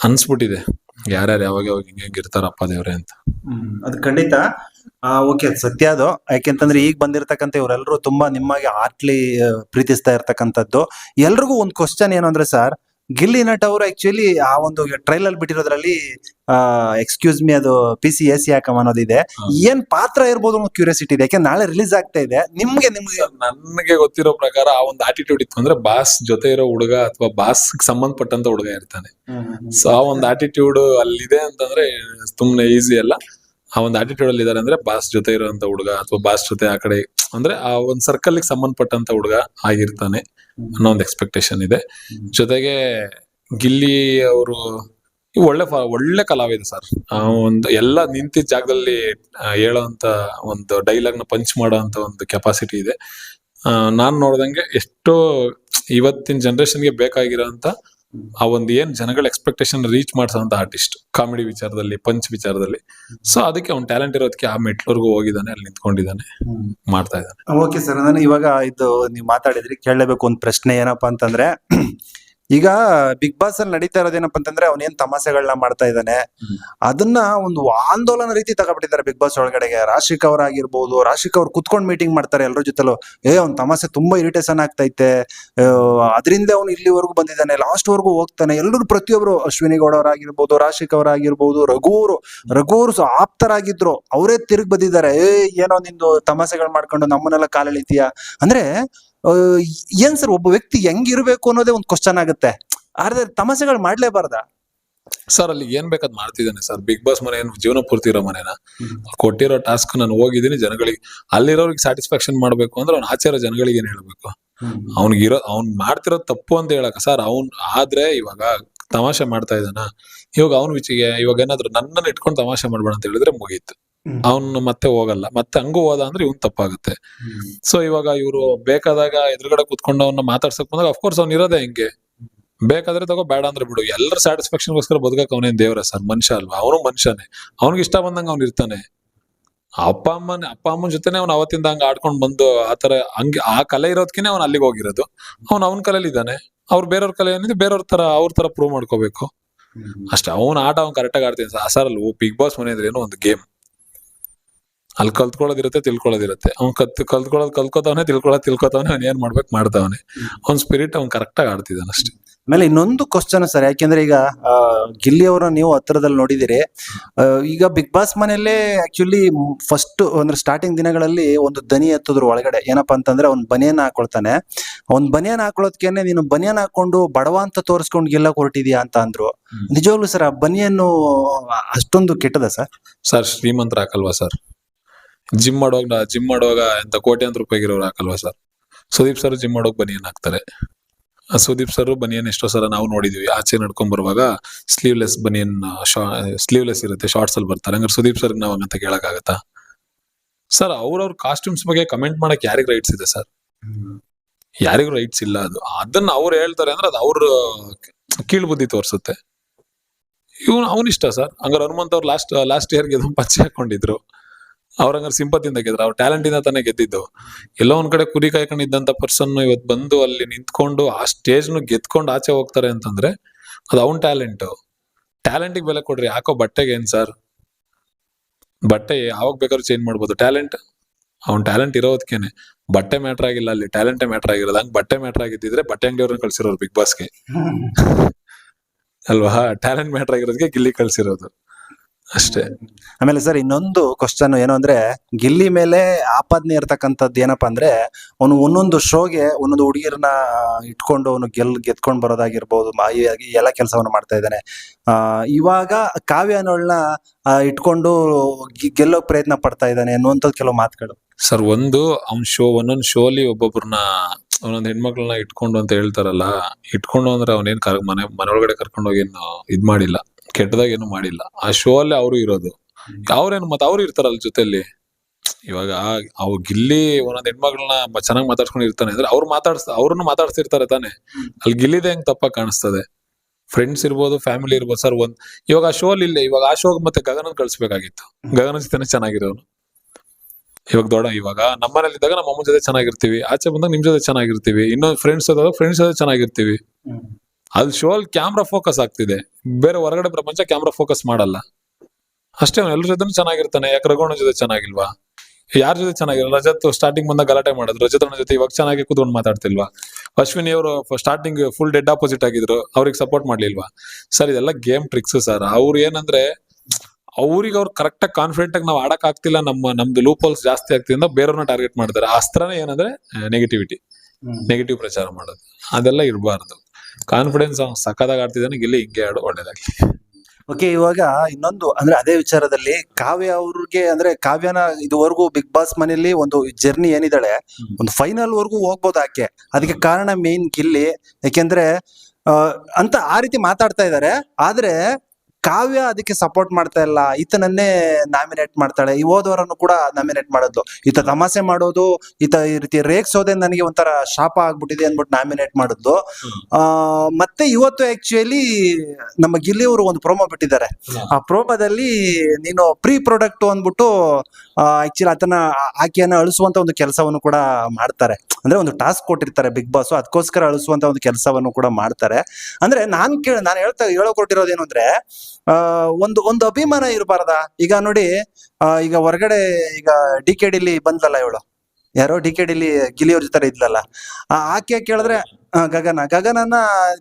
ಅನ್ಸ್ಬಿಟ್ಟಿದೆ. ಯಾರ್ಯಾರು ಯಾವಾಗ ಯಾವಾಗ ಹಿಂಗೆ ಇರ್ತಾರಪ್ಪ ದೇವ್ರೆ ಅಂತ.
ಅದು ಖಂಡಿತ. ಓಕೆ ಸತ್ಯ ಅದು. ಯಾಕೆಂತಂದ್ರೆ ಈಗ ಬಂದಿರತಕ್ಕಂಥ ಇವರೆಲ್ಲರೂ ತುಂಬಾ ನಿಮ್ಮಾಗೆ ಆರ್ಟ್ಲಿ ಪ್ರೀತಿಸ್ತಾ ಇರ್ತಕ್ಕಂಥದ್ದು. ಎಲ್ರಿಗೂ ಒಂದು ಕ್ವಶನ್ ಏನು ಅಂದ್ರೆ, ಸರ್ ಗಿಲ್ಲಿ ನಟ್ ಅವರು ಆಕ್ಚುಲಿ ಆ ಒಂದು ಟ್ರೈಲರ್ ಬಿಟ್ಟಿರೋದ್ರಲ್ಲಿ ಎಕ್ಸ್ಕ್ಯೂಸ್ ಮಿ ಅದು ಪಿ ಸಿ ಎಸ್ ಯಾಕಮ್ಮ ಅನ್ನೋದಿದೆ. ಏನ್ ಪಾತ್ರ ಇರ್ಬೋದು ಅನ್ನೋ ಕ್ಯೂರಿಯಾಸಿಟಿ ಇದೆ. ಯಾಕೆ ನಾಳೆ ರಿಲೀಸ್ ಆಗ್ತಾ ಇದೆ. ನಿಮ್ಗೆ ನಿಮ್ಗೆ
ನನಗೆ ಗೊತ್ತಿರೋ ಪ್ರಕಾರ ಆ ಒಂದು ಆಟಿಟ್ಯೂಡ್ ಇತ್ತು ಅಂದ್ರೆ ಬಾಸ್ ಜೊತೆ ಇರೋ ಹುಡುಗ ಅಥವಾ ಬಾಸ್ ಸಂಬಂಧಪಟ್ಟಂತ ಹುಡುಗ ಇರ್ತಾನೆ. ಸೊ ಆ ಒಂದು ಆಟಿಟ್ಯೂಡ್ ಅಲ್ಲಿದೆ ಅಂತಂದ್ರೆ ತುಂಬಾ ಈಸಿ ಅಲ್ಲ. ಆ ಒಂದು ಆಟಿಟ್ಯೂಡ್ ಅಲ್ಲಿ ಇದಾರೆ ಅಂದ್ರೆ ಬಾಸ್ ಜೊತೆ ಇರೋಂತ ಹುಡುಗ ಅಥವಾ ಬಾಸ್ ಜೊತೆ ಆ ಕಡೆ ಅಂದ್ರೆ ಆ ಒಂದು ಸರ್ಕಲ್ಗೆ ಸಂಬಂಧಪಟ್ಟಂತ ಹುಡುಗ ಆಗಿರ್ತಾನೆ. ಅನ್ನೋ ಒಂದು ಎಕ್ಸ್ಪೆಕ್ಟೇಷನ್ ಇದೆ ಜೊತೆಗೆ ಗಿಲ್ಲಿ ಅವರು ಒಳ್ಳೆ ಒಳ್ಳೆ ಕಲಾವಿದ ಸರ್ ಒಂದು ಎಲ್ಲ ನಿಂತಿದ್ದ ಜಾಗದಲ್ಲಿ ಹೇಳೋಂತ ಒಂದು ಡೈಲಾಗ್ನ ಪಂಚ್ ಮಾಡೋ ಅಂತ ಒಂದು ಕೆಪಾಸಿಟಿ ಇದೆ. ನಾನು ನೋಡ್ದಂಗೆ ಎಷ್ಟೋ ಇವತ್ತಿನ ಜನರೇಷನ್ಗೆ ಬೇಕಾಗಿರೋಂತ ಆ ಒಂದು ಏನ್ ಜನಗಳ ಎಕ್ಸ್ಪೆಕ್ಟೇಷನ್ ರೀಚ್ ಮಾಡಿಸೋಂತ ಆರ್ಟಿಸ್ಟ್ ಕಾಮಿಡಿ ವಿಚಾರದಲ್ಲಿ ಪಂಚ್ ವಿಚಾರದಲ್ಲಿ. ಸೊ ಅದಕ್ಕೆ ಅವ್ನ್ ಟ್ಯಾಲೆಂಟ್ ಇರೋದಕ್ಕೆ ಆ ಮೆಟ್ಲವರೆಗೂ ಹೋಗಿದ್ದಾನೆ, ಅಲ್ಲಿ ನಿಂತ್ಕೊಂಡಿದ್ದಾನೆ, ಮಾಡ್ತಾ ಇದ್ದಾನೆ.
ಓಕೆ ಸರ್ ನಾನು ಇವಾಗ ಇದು ನೀವು ಮಾತಾಡಿದ್ರಿ, ಕೇಳಲೇಬೇಕು ಒಂದು ಪ್ರಶ್ನೆ ಏನಪ್ಪಾ ಅಂತಂದ್ರೆ ಈಗ ಬಿಗ್ ಬಾಸ್ ಅಲ್ಲಿ ನಡೀತಾ ಇರೋದೇನಪ್ಪ ಅಂತಂದ್ರೆ ಅವನೇನ್ ತಮಾಸೆಗಳನ್ನ ಮಾಡ್ತಾ ಇದ್ದಾನೆ? ಅದನ್ನ ಒಂದು ಆಂದೋಲನ ರೀತಿ ತಗೊಬಿಟ್ಟಿದ್ದಾರೆ ಬಿಗ್ ಬಾಸ್ ಒಳಗಡೆಗೆ. ರಾಶಿಕ್ ಅವರಾಗಿರ್ಬೋದು ರಾಶಿಕ್ ಅವ್ರು ಕುತ್ಕೊಂಡು ಮೀಟಿಂಗ್ ಮಾಡ್ತಾರೆ ಎಲ್ಲರ ಜೊತೆಲೂ. ಏ ಅವ್ನ ತಮಾಷೆ ತುಂಬಾ ಇರಿಟೇಷನ್ ಆಗ್ತೈತೆ. ಅದರಿಂದ ಅವ್ನು ಇಲ್ಲಿವರೆಗೂ ಬಂದಿದ್ದಾನೆ ಲಾಸ್ಟ್ ವರ್ಗೂ ಹೋಗ್ತಾನೆ. ಎಲ್ಲರೂ ಪ್ರತಿಯೊಬ್ರು ಅಶ್ವಿನಿ ಗೌಡ ಅವರಾಗಿರ್ಬೋದು ರಾಶಿಕ್ ಅವರಾಗಿರ್ಬೋದು ರಘುವರು ರಘುವರು ಆಪ್ತರಾಗಿದ್ರು. ಅವರೇ ತಿರುಗಿ ಬಂದಿದ್ದಾರೆ. ಏ ಏನೋ ನಿಂದು ತಮಾಷೆಗಳು ಮಾಡ್ಕೊಂಡು ನಮ್ಮನ್ನೆಲ್ಲ ಕಾಲೆಳಿತೀಯ? ಅಂದ್ರೆ ಏನ್ ಸರ್ ಒಬ್ಬ ವ್ಯಕ್ತಿ ಹೆಂಗಿರ್ಬೇಕು ಅನ್ನೋದೇ ಒಂದು ಕ್ವಶನ್ ಆಗುತ್ತೆ. ಆದ್ರೆ ತಮಾಷೆಗಳು ಮಾಡ್ಲೇಬಾರ್ದ.
ಸರ್ ಅಲ್ಲಿ ಏನ್ ಬೇಕಾದ್ ಮಾಡ್ತಿದ್ದಾನೆ ಸರ್ ಬಿಗ್ ಬಾಸ್ ಮನೆ ಏನು ಜೀವನ ಪೂರ್ತಿ ಇರೋ ಮನೆನಾ? ಕೊಟ್ಟಿರೋ ಟಾಸ್ಕ್ ನಾನು ಹೋಗಿದ್ದೀನಿ ಜನಗಳಿಗೆ. ಅಲ್ಲಿರೋರಿಗೆ ಸ್ಯಾಟಿಸ್ಫ್ಯಾಕ್ಷನ್ ಮಾಡ್ಬೇಕು ಅಂದ್ರೆ ಅವ್ನ ಆಚೆ ಇರೋ ಜನಗಳಿಗೆ ಏನ್ ಹೇಳ್ಬೇಕು? ಅವ್ನಿಗಿರೋ ಅವ್ನ್ ಮಾಡ್ತಿರೋ ತಪ್ಪು ಅಂತ ಹೇಳಕ ಸರ್ ಅವ್ನ್ ಆದ್ರೆ ಇವಾಗ ತಮಾಷೆ ಮಾಡ್ತಾ ಇದ್ದಾನ? ಇವಾಗ ಅವ್ನ ವಿಚಿಗೆ ಇವಾಗ ಏನಾದ್ರು ನನ್ನನ್ನ ಇಟ್ಕೊಂಡು ತಮಾಷೆ ಮಾಡ್ಬೇಡ ಅಂತ ಹೇಳಿದ್ರೆ ಮುಗೀತು. ಅವ್ನು ಮತ್ತೆ ಹೋಗಲ್ಲ. ಮತ್ತೆ ಹಂಗೂ ಹೋದ ಅಂದ್ರೆ ಇವನ್ ತಪ್ಪಾಗುತ್ತೆ. ಸೊ ಇವಾಗ ಇವರು ಬೇಕಾದಾಗ ಎದುರುಗಡೆ ಕುತ್ಕೊಂಡು ಅವ್ನ ಮಾತಾಡ್ಸಕ್ ಬಂದಾಗ ಅಫ್ಕೋರ್ಸ್ ಅವ್ನು ಇರೋದೇ ಹಿಂಗೆ. ಬೇಕಾದ್ರೆ ತಗೋ ಬೇಡ ಅಂದ್ರೆ ಬಿಡು. ಎಲ್ಲರ ಸ್ಯಾಟಿಸ್ಫ್ಯಾಕ್ಷನ್ ಗೋಸ್ಕರ ಬದುಕಕ್ ಅವನೇನ್ ದೇವ್ರ ಸರ್? ಮನುಷ್ಯ ಅಲ್ವಾ? ಅವನು ಮನುಷ್ಯನೇ. ಅವ್ನಿಗೆ ಇಷ್ಟ ಬಂದಂಗ ಅವ್ನು ಇರ್ತಾನೆ. ಅಪ್ಪ ಅಮ್ಮನ ಅಪ್ಪ ಅಮ್ಮನ ಜೊತೆನೆ ಅವ್ನು ಅವತ್ತಿಂದ ಹಂಗ ಆಡ್ಕೊಂಡ್ ಬಂದು ಆತರ ಹಂಗೆ ಆ ಕಲೆ ಇರೋದ್ಕಿನೇ ಅವ್ನು ಅಲ್ಲಿಗೆ ಹೋಗಿರೋದು. ಅವ್ನು ಅವನ ಕಲೆಯಲ್ಲಿ ಇದ್ದಾನೆ ಅವ್ರು ಬೇರೆಯವ್ರ ಕಲೆ ಏನಿದೆ ಬೇರೆಯವ್ರ ತರ ಅವ್ರ ತರ ಪ್ರೂವ್ ಮಾಡ್ಕೋಬೇಕು. ಅಷ್ಟೇ ಅವ್ನ ಆಟ ಅವ್ನ್ ಕರೆಕ್ಟಾಗಿ ಆಡ್ತೀನಿ ಸರ್ ಅಲ್ಲಿ ಬಿಗ್ ಬಾಸ್ ಮನೆ ಅಂದ್ರೆ ಏನೋ ಒಂದು ಗೇಮ್ ಅಲ್ಲಿ ಕಲ್ತ್ಕೊಳ್ಳೋದಿರುತ್ತೆ ತಿಳ್ಕೊಳ್ಳೋದಿರುತ್ತೆ. ಅವ್ನು ಕತ್ ಕಲ್ತ್ಕೊಳ್ಳೋದು ಕಲ್ತ್ಕೊತಾವನೆ ತಿಳ್ಕೊಳ್ಳೋದು ತಿಳ್ಕೊತಾವನೆ ಅವ್ನು ಏನ್ ಮಾಡ್ಬೇಕು ಮಾಡ್ತಾವನೆ. ಅವ್ನ ಸ್ಪಿರಿಟ್ ಅವ್ನು ಕರೆಕ್ಟಾಗಿ ಆಡ್ತಿದ್ದಾನೆ ಅಷ್ಟೇ.
ಆಮೇಲೆ ಇನ್ನೊಂದು ಕ್ವಶನ್ ಸರ್ ಯಾಕೆಂದ್ರೆ ಈಗ ಗಿಲ್ಲಿ ಅವರ ನೀವು ಹತ್ರದಲ್ಲಿ ನೋಡಿದಿರಿ ಈಗ ಬಿಗ್ ಬಾಸ್ ಮನೆಯಲ್ಲೇ ಆಕ್ಚುಲಿ ಫಸ್ಟ್ ಅಂದ್ರೆ ಸ್ಟಾರ್ಟಿಂಗ್ ದಿನಗಳಲ್ಲಿ ಒಂದು ದನಿ ಎತ್ತಿದ್ರು ಒಳಗಡೆ. ಏನಪ್ಪಾ ಅಂತಂದ್ರೆ ಅವ್ನ್ ಬನಿಯನ್ ಹಾಕೊಳ್ತಾನೆ. ಅವ್ನ್ ಬನಿಯನ್ ಹಾಕೊಳ್ಳೋದ್ಕೇನೆ ನೀನು ಬನಿಯನ್ ಹಾಕೊಂಡು ಬಡವ ಅಂತ ತೋರಿಸ್ಕೊಂಡು ಗಿಲ್ಲ ಹೊರಟಿದ್ಯಾ ಅಂತ ಅಂದ್ರು. ನಿಜವಾಗ್ಲೂ ಸರ್ ಆ ಬನಿಯನ್ನು ಅಷ್ಟೊಂದು ಕೆಟ್ಟದ ಸರ್?
ಸರ್ ಶ್ರೀಮಂತರ ಹಾಕಲ್ವಾ ಸರ್? ಜಿಮ್ ಮಾಡುವಾಗ ಜಿಮ್ ಮಾಡುವಾಗ ಎಂತ ಕೋಟ್ಯಾಂತರ ರೂಪಾಯಿಗಿರೋರು ಹಾಕಲ್ವಾ ಸರ್ ಸುದೀಪ್ ಸರ್ ಜಿಮ್ ಮಾಡೋಕ್ ಬನಿಯನ್ ಹಾಕ್ತಾರೆ ಸುದೀಪ್ ಸರ್ ಬನಿಯನ್ ಎಷ್ಟೋ ಸಲ ನಾವು ನೋಡಿದ್ವಿ. ಆಚೆ ನಡ್ಕೊಂಡ್ ಬರುವಾಗ ಸ್ಲೀವ್ಲೆಸ್ ಬನಿಯನ್ ಸ್ಲೀವ್ಲೆಸ್ ಇರುತ್ತೆ ಶಾರ್ಟ್ಸ್ ಅಲ್ಲಿ ಬರ್ತಾರೆ. ಹಂಗಾರೆ ಸುದೀಪ್ ಸರ್ ನಾವ್ ಅಂತ ಕೇಳಕ್ಕಾಗತ್ತಾ? ಸರ್ ಅವ್ರವ್ರ ಕಾಸ್ಟ್ಯೂಮ್ಸ್ ಬಗ್ಗೆ ಕಮೆಂಟ್ ಮಾಡಕ್ ಯಾರಿಗ್ ರೈಟ್ಸ್ ಇದೆ ಸರ್ ಯಾರಿಗೂ ರೈಟ್ಸ್ ಇಲ್ಲ ಅದು. ಅದನ್ನ ಅವ್ರು ಹೇಳ್ತಾರೆ ಅಂದ್ರೆ ಅದು ಅವ್ರ ಕೀಳ್ ಬುದ್ಧಿ ತೋರ್ಸುತ್ತೆ. ಇವ್ನು ಅವನಿಷ್ಟ ಸರ್ ಹಂಗಾರೆ ಹನುಮಂತ ಅವ್ರು ಲಾಸ್ಟ್ ಲಾಸ್ಟ್ ಇಯರ್ಗೆ ಪಚ್ಚೆ ಹಾಕೊಂಡಿದ್ರು. ಅವ್ರ ಹಂಗಾರೆ ಸಿಂಪತಿಯಿಂದ ಗೆದ್ರು. ಅವ್ರ ಟ್ಯಾಲೆಂಟ್ ಇಂದ ತಾನೇ ಗೆದ್ದಿದ್ದು. ಎಲ್ಲೋ ಒಂದ್ ಕಡೆ ಕುರಿ ಕಾಯ್ಕೊಂಡಿದ್ದಂತ ಪರ್ಸನ್ ಇವತ್ ಬಂದು ಅಲ್ಲಿ ನಿಂತ್ಕೊಂಡು ಆ ಸ್ಟೇಜ್ ನು ಗೆದ್ಕೊಂಡು ಆಚೆ ಹೋಗ್ತಾರೆ ಅಂತಂದ್ರೆ ಅದು ಅವನ್ ಟ್ಯಾಲೆಂಟ್ ಟ್ಯಾಲೆಂಟಿಗೆ ಬೆಲೆ ಕೊಡ್ರಿ. ಯಾಕೋ ಬಟ್ಟೆಗೆ ಏನ್ ಸರ್ ಬಟ್ಟೆ ಯಾವಾಗ ಬೇಕಾದ್ರೂ ಚೇಂಜ್ ಮಾಡ್ಬೋದು. ಟ್ಯಾಲೆಂಟ್ ಅವ್ನ್ ಟ್ಯಾಲೆಂಟ್ ಇರೋದಕ್ಕೇನೆ ಬಟ್ಟೆ ಮ್ಯಾಟ್ರ್ ಆಗಿಲ್ಲ ಅಲ್ಲಿ. ಟ್ಯಾಲೆಂಟೇ ಮ್ಯಾಟರ್ ಆಗಿರೋದು. ಹಂಗ್ ಬಟ್ಟೆ ಮ್ಯಾಟ್ರ್ ಆಗಿದ್ದಿದ್ರೆ ಬಟ್ಟೆ ಅಂಗಡಿಯವ್ರನ್ನ ಕಳ್ಸಿರೋರು ಬಿಗ್ ಬಾಸ್ಗೆ ಅಲ್ವಾ? ಟ್ಯಾಲೆಂಟ್ ಮ್ಯಾಟ್ರ್ ಆಗಿರೋದಕ್ಕೆ ಗಿಲ್ಲಿ ಕಳ್ಸಿರೋದು. ಅಷ್ಟೇ.
ಆಮೇಲೆ ಸರ್ ಇನ್ನೊಂದು ಕ್ವಶನ್ ಏನು ಅಂದ್ರೆ ಗಿಲ್ಲಿ ಮೇಲೆ ಆಪಾದನೆ ಇರ್ತಕ್ಕಂಥದ್ದು ಏನಪ್ಪಾ ಅಂದ್ರೆ ಅವನು ಒಂದೊಂದು ಶೋಗೆ ಒಂದೊಂದು ಹುಡುಗಿರನ್ನ ಇಟ್ಕೊಂಡು ಅವನು ಗೆಲ್ ಗೆದ್ಕೊಂಡು ಬರೋದಾಗಿರ್ಬೋದು ಎಲ್ಲ ಕೆಲಸವನ್ನು ಮಾಡ್ತಾ ಇದ್ದಾನೆ. ಆ ಇವಾಗ ಕಾವ್ಯ ಅನ್ನೋಳ್ನ ಇಟ್ಕೊಂಡು ಗೆಲ್ಲೋ ಪ್ರಯತ್ನ ಪಡ್ತಾ ಇದ್ದಾನೆ ಅನ್ನುವಂಥದ್ದು ಕೆಲವು ಮಾತುಗಳು.
ಸರ್ ಒಂದು ಅವ್ನ ಶೋ ಒಂದೊಂದ್ ಶೋಲಿ ಒಬ್ಬೊಬ್ರನ್ನ ಒಂದೊಂದ್ ಹೆಣ್ಮಕ್ಳನ್ನ ಇಟ್ಕೊಂಡು ಅಂತ ಹೇಳ್ತಾರಲ್ಲ ಇಟ್ಕೊಂಡು ಅಂದ್ರೆ ಅವನೇನ್ ಕರ್ ಮನೆ ಮನೆಯೊಳಗಡೆ ಕರ್ಕೊಂಡು ಹೋಗಿ ಏನು ಇದ್ ಮಾಡಿಲ್ಲ ಕೆಟ್ಟದಾಗ ಏನು ಮಾಡಿಲ್ಲ. ಆ ಶೋ ಅಲ್ಲೇ ಅವರು ಇರೋದು. ಅವ್ರೇನು ಮತ್ತೆ ಅವ್ರು ಇರ್ತಾರಲ್ಲ ಜೊತೆಲಿ. ಇವಾಗ ಅವ್ ಗಿಲ್ಲಿ ಒಂದೊಂದ್ ಹೆಣ್ಮಗಳನ್ನ ಚೆನ್ನಾಗಿ ಮಾತಾಡ್ಸ್ಕೊಂಡು ಇರ್ತಾನೆ. ಅಂದ್ರೆ ಅವ್ರು ಮಾತಾಡ್ಸ್ ಅವ್ರನ್ನ ಮಾತಾಡ್ಸಿರ್ತಾರೆ ತಾನೆ. ಅಲ್ಲಿ ಗಿಲ್ಲಿದೆ ಹೆಂಗ್ ತಪ್ಪ ಕಾಣಿಸ್ತದೆ. ಫ್ರೆಂಡ್ಸ್ ಇರ್ಬೋದು ಫ್ಯಾಮಿಲಿ ಇರ್ಬೋದು ಸರ್ ಒಂದ್ ಇವಾಗ ಆ ಶೋ ಇಲ್ಲ. ಇವಾಗ ಆ ಶೋಗ್ ಮತ್ತೆ ಗಗನನ್ ಕಳ್ಸ್ಬೇಕಾಗಿತ್ತು. ಗಗನ ಜೊತೆನೆ ಚೆನ್ನಾಗಿರೋನು. ಇವಾಗ ದೊಡ್ಡ ಇವಾಗ ನಮ್ಮನೇಲಿ ಇದ್ದಾಗ ನಮ್ಮ ಅಮ್ಮನ ಜೊತೆ ಚೆನ್ನಾಗಿರ್ತೀವಿ. ಆಚೆ ಬಂದಾಗ ನಿಮ್ ಜೊತೆ ಚೆನ್ನಾಗಿರ್ತೀವಿ. ಇನ್ನೊಂದು ಫ್ರೆಂಡ್ಸ್ ಅದಾಗ ಫ್ರೆಂಡ್ಸ್ ಜೊತೆ ಚೆನ್ನಾಗಿರ್ತೀವಿ. ಅಲ್ಲಿ ಶೋ ಅಲ್ಲಿ ಕ್ಯಾಮ್ರಾ ಫೋಕಸ್ ಆಗ್ತಿದೆ. ಬೇರೆ ಹೊರಗಡೆ ಪ್ರಪಂಚ ಕ್ಯಾಮ್ರಾ ಫೋಕಸ್ ಮಾಡಲ್ಲ. ಅಷ್ಟೇ ಅವ್ನು ಎಲ್ಲರ ಜೊತೆ ಚೆನ್ನಾಗಿರ್ತಾನೆ ಯಾಕೆ ರಘುವಣ ಜೊತೆ ಚೆನ್ನಾಗಿಲ್ವಾ? ಯಾರ ಜೊತೆ ಚೆನ್ನಾಗಿಲ್ಲ? ರಜತ್ ಸ್ಟಾರ್ಟಿಂಗ್ ಬಂದ ಗಲಾಟೆ ಮಾಡಿದ್ರು. ರಜತ್ ಅವನ ಜೊತೆ ಇವಾಗ ಚೆನ್ನಾಗಿ ಕೂತ್ಕೊಂಡು ಮಾತಾಡ್ತಿಲ್ವಾ? ಅಶ್ವಿನಿ ಅವರು ಸ್ಟಾರ್ಟಿಂಗ್ ಫುಲ್ ಡೆಡ್ ಆಪೋಸಿಟ್ ಆಗಿದ್ರು. ಅವ್ರಿಗೆ ಸಪೋರ್ಟ್ ಮಾಡ್ಲಿಲ್ವಾ? ಸರ್ ಇದೆಲ್ಲ ಗೇಮ್ ಟ್ರಿಕ್ಸ್ ಸರ್ ಅವ್ರು ಏನಂದ್ರೆ ಅವ್ರಿಗೆ ಅವ್ರು ಕರೆಕ್ಟ್ ಆಗಿ ಕಾನ್ಫಿಡೆಂಟ್ ಆಗಿ ನಾವು ಆಡಕ್ ಆಗ್ತಿಲ್ಲ. ನಮ್ಮ ನಮ್ದು ಲೂಪ್ ಹೋಲ್ಸ್ ಜಾಸ್ತಿ ಅಂತ ಬೇರೆಯವ್ರನ್ನ ಟಾರ್ಗೆಟ್ ಮಾಡ್ತಾರೆ. ಆ ಅಸ್ತ್ರನೇ ಏನಂದ್ರೆ ನೆಗೆಟಿವಿಟಿ ನೆಗೆಟಿವ್ ಪ್ರಚಾರ ಮಾಡೋದು. ಅದೆಲ್ಲ ಇರಬಾರ್ದು. ಕಾನ್ಫಿಡೆನ್ಸ್ ಅವ್ನು ಸಕ್ಕದಾಗ ಆಡ್ತಿದ್ದಾನೆ ಗಿಲ್ಲಿ ಹಿಂಗೆ ಆಡು ಒಳ್ಳೇದಾಗ್ಲಿ.
ಓಕೆ ಇವಾಗ ಇನ್ನೊಂದು ಅಂದ್ರೆ ಅದೇ ವಿಚಾರದಲ್ಲಿ ಕಾವ್ಯ ಅವ್ರಿಗೆ ಅಂದ್ರೆ ಕಾವ್ಯನ ಇದುವರೆಗೂ ಬಿಗ್ ಬಾಸ್ ಮನೆಯಲ್ಲಿ ಒಂದು ಜರ್ನಿ ಏನಿದಾಳೆ ಒಂದು ಫೈನಲ್ ವರ್ಗೂ ಹೋಗ್ಬೋದು ಆಕೆ. ಅದಕ್ಕೆ ಕಾರಣ ಮೇನ್ ಗಿಲ್ಲಿ. ಯಾಕೆಂದ್ರೆ ಅಂತ ಆ ರೀತಿ ಮಾತಾಡ್ತಾ ಇದ್ದಾರೆ. ಆದ್ರೆ ಕಾವ್ಯ ಅದಕ್ಕೆ ಸಪೋರ್ಟ್ ಮಾಡ್ತಾ ಇಲ್ಲ. ಈತನನ್ನೇ ನಾಮಿನೇಟ್ ಮಾಡ್ತಾಳೆ. ಈ ಓದೋರನ್ನು ಕೂಡ ನಾಮಿನೇಟ್ ಮಾಡೋದು. ಈತ ತಮಾಸೆ ಮಾಡೋದು ಈತ ಈ ರೀತಿ ರೇಗ್ಸೋದೇ ನನಗೆ ಒಂಥರ ಶಾಪ ಆಗ್ಬಿಟ್ಟಿದೆ ಅಂದ್ಬಿಟ್ಟು ನಾಮಿನೇಟ್ ಮಾಡಿದ್ದು. ಆ ಮತ್ತೆ ಇವತ್ತು ಆಕ್ಚುಲಿ ನಮ್ಮ ಗಿಲ್ಲಿ ಅವರು ಒಂದು ಪ್ರೋಮೋ ಬಿಟ್ಟಿದ್ದಾರೆ. ಆ ಪ್ರೋಮೋದಲ್ಲಿ ನೀನು ಪ್ರೀ ಪ್ರಾಡಕ್ಟ್ ಅಂದ್ಬಿಟ್ಟು ಆಕ್ಚುಲಿ ಅದನ್ನ ಆ- ಆಕೆಯನ್ನ ಅಳಿಸುವಂತ ಒಂದು ಕೆಲಸವನ್ನು ಕೂಡ ಮಾಡ್ತಾರೆ. ಅಂದ್ರೆ ಒಂದು ಟಾಸ್ಕ್ ಕೊಟ್ಟಿರ್ತಾರೆ ಬಿಗ್ ಬಾಸ್ ಅದಕ್ಕೋಸ್ಕರ ಅಳಿಸುವಂತ ಒಂದು ಕೆಲಸವನ್ನು ಕೂಡ ಮಾಡ್ತಾರೆ. ಅಂದ್ರೆ ನಾನ್ ಕೇಳ, ನಾನು ಹೇಳ್ತಾ, ಹೇಳೋ ಕೊಟ್ಟಿರೋದೇನು ಅಂದ್ರೆ ಒಂದು ಒಂದು ಅಭಿಮಾನ ಇರಬಾರ್ದ? ಈಗ ನೋಡಿ ಈಗ ಹೊರಗಡೆ ಈಗ ಡಿ ಕೆ ಡಿಲಿ ಬಂದ್ಲಲ್ಲ ಇವಳು. ಯಾರೋ ಡಿ ಕೆ ಡಿಲಿ ಗಿಲಿಯವ್ರ ಜೊತೆ ಇದ್ಲಲ್ಲ. ಆಕೆ ಕೇಳಿದ್ರೆ ಗಗನ. ಗಗನನ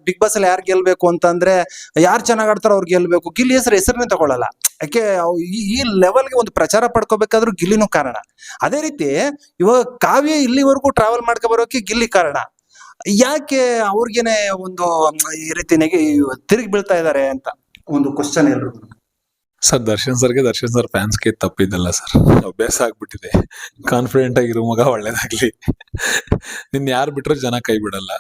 ಬಿಗ್ ಬಾಸ್ ಅಲ್ಲಿ ಯಾರು ಗೆಲ್ಬೇಕು ಅಂತಂದ್ರೆ ಯಾರು ಚೆನ್ನಾಗ್ ಆಡ್ತಾರೋ ಅವ್ರು ಗೆಲ್ಬೇಕು. ಗಿಲ್ಲಿ ಹೆಸರು ಹೆಸರನ್ನೇ ತಗೊಳ್ಳಲ್ಲ ಯಾಕೆ ಈ- ಲೆವೆಲ್ಗೆ ಒಂದು ಪ್ರಚಾರ ಪಡ್ಕೋಬೇಕಾದ್ರೂ ಗಿಲ್ಲಿನೂ ಕಾರಣ. ಅದೇ ರೀತಿ ಇವಾಗ ಕಾವ್ಯ ಇಲ್ಲಿವರೆಗೂ ಟ್ರಾವೆಲ್ ಬರೋಕೆ ಗಿಲ್ಲಿ ಕಾರಣ. ಯಾಕೆ ಅವ್ರಿಗೇನೆ ಒಂದು, ಈ ರೀತಿ ತಿರುಗಿ ಬೀಳ್ತಾ ಇದ್ದಾರೆ ಅಂತ ಒಂದು ಕ್ವಶನ್ ಎಲ್ರು.
ಸರ್, ದರ್ಶನ್ ಸರ್ಗೆ ದರ್ಶನ್ ಸರ್ ಫ್ಯಾನ್ಸ್ಗೆ ತಪ್ಪಿದ್ದಲ್ಲ ಸರ್. ಅಭ್ಯಾಸ ಆಗ್ಬಿಟ್ಟಿದೆ. ಕಾನ್ಫಿಡೆಂಟ್ ಆಗಿರೋ ಮಗ ಒಳ್ಳೇದಾಗ್ಲಿ. ನಿನ್ ಯಾರು ಬಿಟ್ರು ಜನ ಕೈ ಬಿಡಲ್ಲ.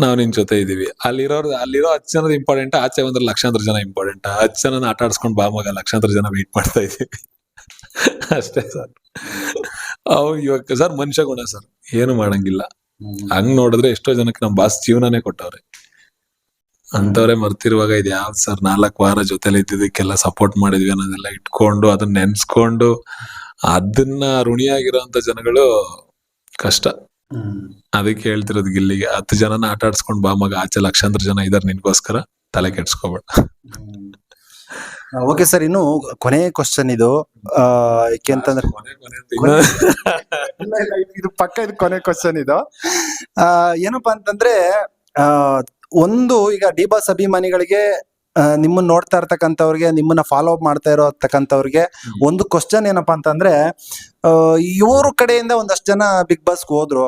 ನಾವು ನಿನ್ ಜೊತೆ ಇದ್ದೀವಿ ಅಲ್ಲಿರೋರು ಅಲ್ಲಿರೋ ಹತ್ತು ಜನದ ಇಂಪಾರ್ಟೆಂಟ್ ಆಚೆ ಬಂದ್ರೆ ಲಕ್ಷಾಂತರ ಜನ ಇಂಪಾರ್ಟೆಂಟ್ ಹತ್ತು ಜನ ಆಟ ಆಡ್ಸ್ಕೊಂಡ್ ಬಾ ಮಗ ಲಕ್ಷಾಂತರ ಜನ ವೇಟ್ ಮಾಡ್ತಾ ಇದೀವಿ. ಅಷ್ಟೇ ಸರ್. ಅವ್ ಇವಾಗ ಸರ್ ಮನುಷ್ಯ ಗುಣ ಸರ್. ಏನು ಮಾಡಂಗಿಲ್ಲ. ಹಂಗ್ ನೋಡಿದ್ರೆ ಎಷ್ಟೋ ಜನಕ್ಕೆ ನಮ್ ಬಾಸ್ ಜೀವನನೇ ಕೊಟ್ಟವ್ರೆ. ಅಂತವ್ರೆ ಮರ್ತಿರುವಾಗ ಇದು ಯಾವ್ದು ಸರ್? ನಾಲ್ಕು ವಾರ ಜೊತೆಲಿ ಇದ್ದಿದ್ದಕ್ಕೆಲ್ಲ ಸಪೋರ್ಟ್ ಮಾಡಿದ್ವಿ ಅನ್ನೋದೆಲ್ಲ ಇಟ್ಕೊಂಡು ಅದನ್ನ ನೆನ್ಸ್ಕೊಂಡು ಅದನ್ನ ಋಣಿಯಾಗಿರೋ ಜನಗಳು ಕಷ್ಟ. ಅದಕ್ಕೆ ಹೇಳ್ತಿರೋದು ಗಿಲ್ಲಿಗೆ ಹತ್ತು ಜನನ ಆಟ ಆಡ್ಸ್ಕೊಂಡ್ ಬಾ ಮಗ ಆಚೆ ಲಕ್ಷಾಂತರ ಜನ ಇದಾರೆ ನಿನ್ಗೋಸ್ಕರ ತಲೆ ಕೆಡ್ಸ್ಕೋಬೇಡ.
ಓಕೆ ಸರ್ ಇನ್ನು ಕೊನೆ ಕ್ವಶನ್ ಇದು. ಯಾಕೆ ಅಂತಂದ್ರೆ ಇದು ಪಕ್ಕ ಇದು ಕೊನೆ ಕ್ವಶನ್ ಇದು. ಏನಪ್ಪಾ ಅಂತಂದ್ರೆ ಒಂದು ಈಗ ಡಿ ಬಾಸ್ ಅಭಿಮಾನಿಗಳಿಗೆ ನಿಮ್ಮನ್ನ ನೋಡ್ತಾ ಇರ್ತಕ್ಕಂಥವ್ರಿಗೆ ನಿಮ್ಮನ್ನ ಫಾಲೋ ಅಪ್ ಮಾಡ್ತಾ ಇರೋತಕ್ಕಂಥವ್ರಿಗೆ ಒಂದು ಕ್ವಶನ್ ಏನಪ್ಪಾ ಅಂತಂದ್ರೆ ಇವರು ಕಡೆಯಿಂದ ಒಂದಷ್ಟು ಜನ ಬಿಗ್ ಬಾಸ್ಗೆ ಹೋದ್ರು.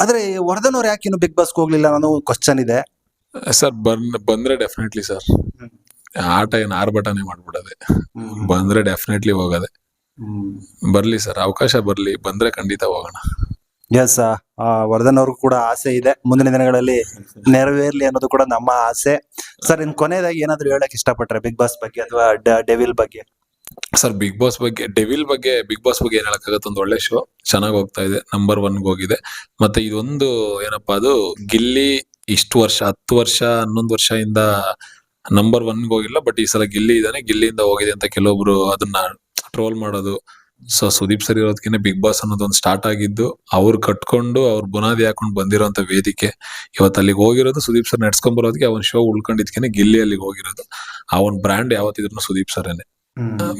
ಆದ್ರೆ ವರ್ಧನವ್ರು ಯಾಕೆ ಇನ್ನು ಬಿಗ್ ಬಾಸ್ಗೆ ಹೋಗ್ಲಿಲ್ಲ ಅನ್ನೋ ಕ್ವಶನ್ ಇದೆ.
ಸರ್ ಬಂದ್ ಬಂದ್ರೆ ಡೆಫಿನೆಟ್ಲಿ ಸರ್. ಆಟ ಏನ್ ಆರ್ಭಟನೆ ಮಾಡ್ಬಿಡದೆ. ಬಂದ್ರೆ ಡೆಫಿನೆಟ್ಲಿ ಹೋಗದೆ. ಬರ್ಲಿ ಸರ್ ಅವಕಾಶ ಬರ್ಲಿ ಬಂದ್ರೆ ಖಂಡಿತ ಹೋಗೋಣ.
ಎಸ್ ವರ್ಧನ್ ಅವ್ರಿಗೂ ಕೂಡ ಆಸೆ ಇದೆ. ಮುಂದಿನ ದಿನಗಳಲ್ಲಿ ನೆರವೇರ್ಲಿ ಅನ್ನೋದು ಕೂಡ ನಮ್ಮ ಆಸೆ. ಸರ್ ಇನ್ ಕೊನೆಯದಾಗಿ ಏನಾದ್ರು ಹೇಳಕ್ ಇಷ್ಟಪಟ್ರೆ ಬಿಗ್ ಬಾಸ್ ಬಗ್ಗೆ ಅಥವಾ ಡೆವಿಲ್ ಬಗ್ಗೆ?
ಸರ್ ಬಿಗ್ ಬಾಸ್ ಬಗ್ಗೆ ಡೆವಿಲ್ ಬಗ್ಗೆ ಬಿಗ್ ಬಾಸ್ ಬಗ್ಗೆ ಏನ್ ಹೇಳಕ್ಕಾಗತ್ತೆ ಒಂದು ಒಳ್ಳೆ ಶೋ ಚೆನ್ನಾಗಿ ಹೋಗ್ತಾ ಇದೆ. ನಂಬರ್ ಒನ್ ಹೋಗಿದೆ. ಮತ್ತೆ ಇದೊಂದು ಏನಪ್ಪಾ, ಅದು ಗಿಲ್ಲಿ ಇಷ್ಟು ವರ್ಷ, ಹತ್ತು ವರ್ಷ, ಹನ್ನೊಂದು ವರ್ಷದಿಂದ ನಂಬರ್ ಒನ್ ಹೋಗಿಲ್ಲ ಬಟ್ ಈ ಸಲ ಗಿಲ್ಲಿ ಇದಾನೆ ಗಿಲ್ಲಿಯಿಂದ ಹೋಗಿದೆ ಅಂತ ಕೆಲವೊಬ್ರು ಅದನ್ನ ಟ್ರೋಲ್ ಮಾಡೋದು. ಸೊ ಸುದೀಪ್ ಸರ್ ಇರೋದಕ್ಕಿಂತ ಬಿಗ್ ಬಾಸ್ ಅನ್ನೋದೊಂದು ಸ್ಟಾರ್ಟ್ ಆಗಿದ್ದು ಅವ್ರು ಕಟ್ಕೊಂಡು ಅವ್ರು ಬುನಾದಿ ಹಾಕೊಂಡು ಬಂದಿರೋಂಥ ವೇದಿಕೆ. ಇವತ್ತು ಅಲ್ಲಿಗೆ ಹೋಗಿರೋದು ಸುದೀಪ್ ಸರ್ ನಡ್ಸ್ಕೊಂಡ್ ಬರೋದಕ್ಕೆ ಅವನ್ ಶೋ ಉಳ್ಕೊಂಡಿದ್ಕೇನೆ ಗಿಲ್ಲಿ ಅಲ್ಲಿಗೆ ಹೋಗಿರೋದು. ಅವನ್ ಬ್ರ್ಯಾಂಡ್ ಯಾವತ್ತಿದ್ರು ಸುದೀಪ್ ಸರೇನೆ